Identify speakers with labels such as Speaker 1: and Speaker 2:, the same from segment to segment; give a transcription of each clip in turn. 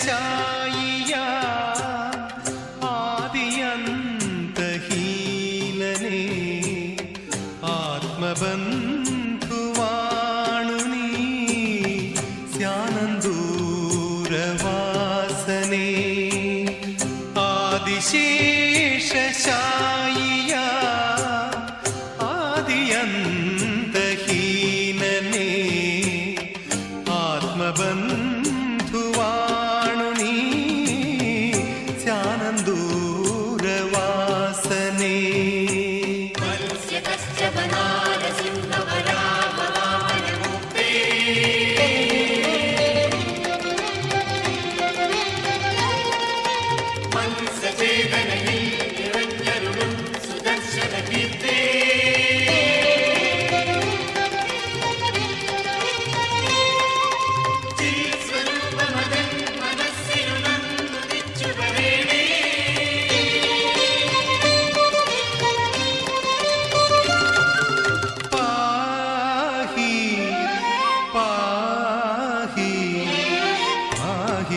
Speaker 1: ശായിയ ആദിയന്തഹീനനെ ആത്മബന്ധുവാണു നീ. സ്യാനന്ദൂരവാസനേ ആദിശേഷശായിയ ആദിയന്തഹീനനെ ആത്മബന്ധ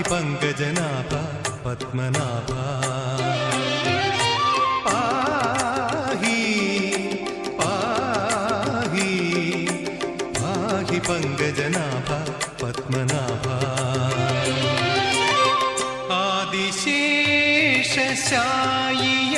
Speaker 1: पङ्कजनाभा पाही पाही पाही पाहि पङ्कजनाभा पद्मनाभा। आदिशेषशायि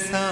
Speaker 1: सा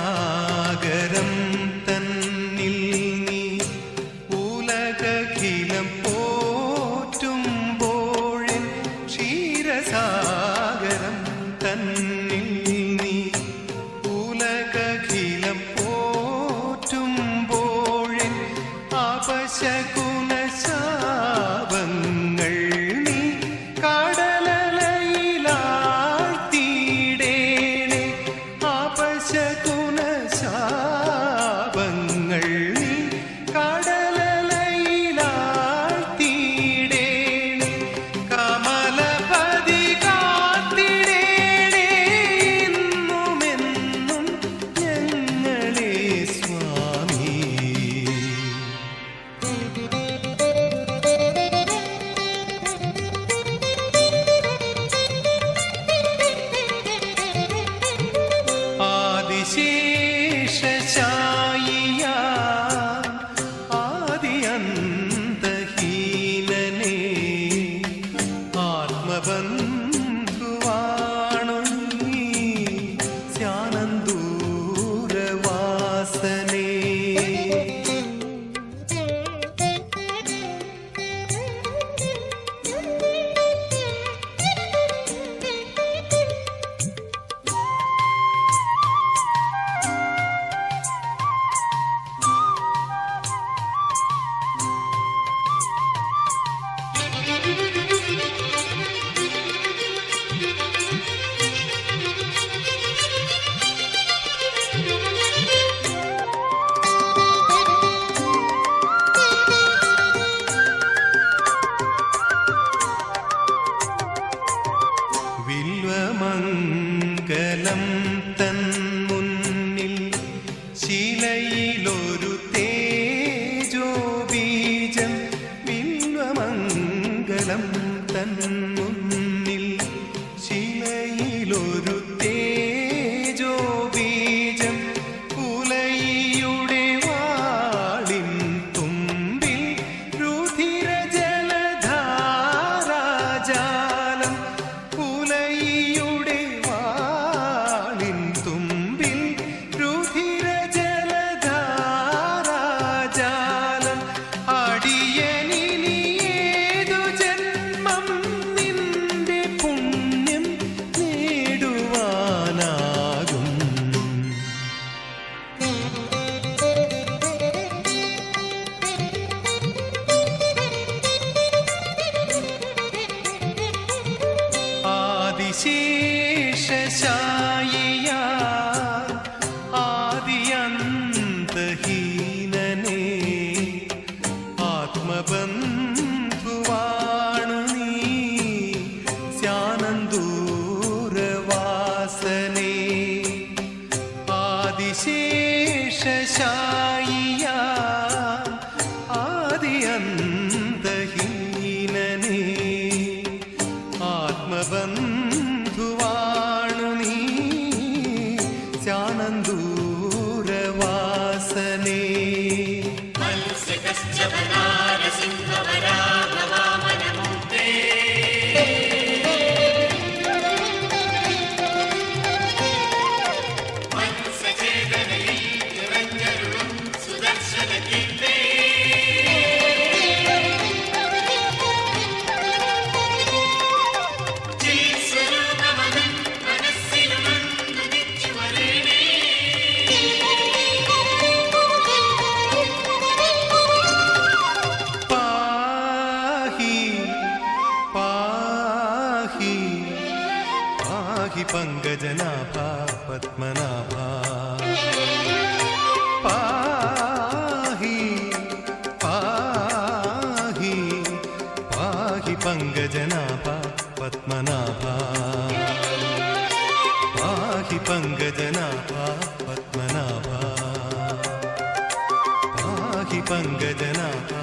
Speaker 1: അതിശേഷശായിയ ആദിയന്തഹീനനേ ആത്മബന്ധുവാണു നീ. ശാനന്ദൂരവാസനേ
Speaker 2: മത്സ്യകശ്ചപനാരസിംഹവരാഘവാമനമൂർത്തേ
Speaker 1: गजनाभा पद्मनाभा पाही पाहि पाहि पङ्गजनाभा पद्मनाभा पाहि पङ्गजनाभा पद्मनाभा पाहि पङ्गजनाभा